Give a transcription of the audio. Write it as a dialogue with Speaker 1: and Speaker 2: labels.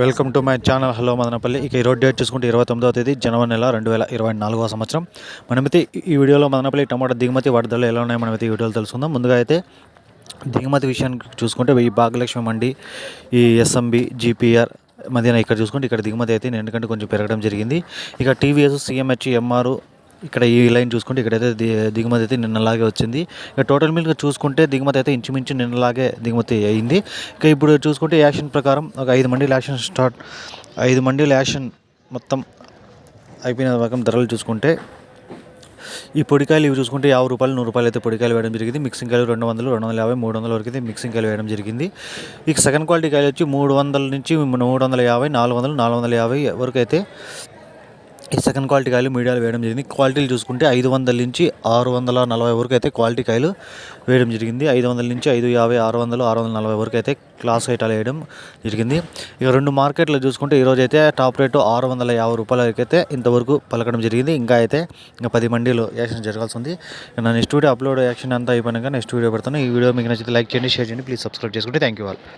Speaker 1: Welcome to my channel. Hello Madanapalle. ఇక ఈ date చూసుకుంటే ఇరవై తొమ్మిదవ తేదీ జనవరి నెల రెండు వేల ఇరవై నాలుగవ సంవత్సరం. మనమైతే ఈ వీడియోలో మదనపల్లి టమాటా దిగుమతి వాటి ధరలు ఎలా ఉన్నాయో మనమైతే ఈ వీడియోలో తెలుసుకుందాం. ముందుగా అయితే దిగుమతి విషయానికి చూసుకుంటే ఈ భాగ్యలక్ష్మి మండి ఈ ఎస్ఎంబి జీపీఆర్ మధ్యన ఇక్కడ చూసుకుంటే ఇక్కడ దిగుమతి అయితే ఎందుకంటే కొంచెం పెరగడం జరిగింది. ఇక టీవీఎస్ సిఎంహెచ్ ఎంఆర్ ఇక్కడ ఈ లైన్ చూసుకుంటే ఇక్కడైతే దిగుమతి అయితే నిన్నలాగే వచ్చింది. ఇక టోటల్ మీద చూసుకుంటే దిగుమతి అయితే ఇంచుమించు నిన్నలాగే దిగుమతి అయింది. ఇక ఇప్పుడు చూసుకుంటే యాక్షన్ ప్రకారం ఒక ఐదు మండీల యాక్షన్ స్టార్ట్ ఐదు మండీల యాక్షన్ మొత్తం అయిపోయిన రకం ధరలు చూసుకుంటే ఈ పొడికాయలు ఇవి చూసుకుంటే యాభై రూపాయలు నూరు రూపాయలు అయితే పొడికాయలు వేయడం జరిగింది. మిక్సింగ్ కాయలు రెండు వందలు రెండు వందల యాభై మూడు వందల వరకు అయితే మిక్సింగ్ కాయలు వేయడం జరిగింది. ఇక సెకండ్ క్వాలిటీ కాయలు వచ్చి మూడు వందల నుంచి మూడు వందల యాభై నాలుగు వందలు నాలుగు వందల యాభై వరకు అయితే సెకండ్ క్వాలిటీ కాయలు మీడియాలు వేయడం జరిగింది. క్వాలిటీలు చూసుకుంటే ఐదు వందల నుంచి ఆరు వందల నలభై వరకు అయితే క్వాలిటీ కాయలు వేయడం జరిగింది. ఐదు వందల నుంచి ఐదు యాభై ఆరు వందలు ఆరు వందల నలభై వరకు అయితే క్లాస్ ఐటాలు వేయడం జరిగింది. ఇక రెండు మార్కెట్లు చూసుకుంటే ఈరోజు అయితే టాప్ రేటు ఆరు వందల యాభై రూపాయల వరకు అయితే ఇంతవరకు పలకడం జరిగింది. ఇంకా అయితే ఇంకా పది మండీలు యాక్షన్ జరగాల్సి ఉంది. నా నెక్స్ట్ వీడియో అప్లోడ్ యాక్షన్ అంతా అయిపోయినాక నెక్స్ట్ వీడియో పెడతాను. ఈ వీడియో మీకు నచ్చితే లైక్ చేయండి షేర్ చేయండి. ప్లీజ్ సబ్స్క్రైబ్ చేసుకుంటే థ్యాంక్ యూ ఆల్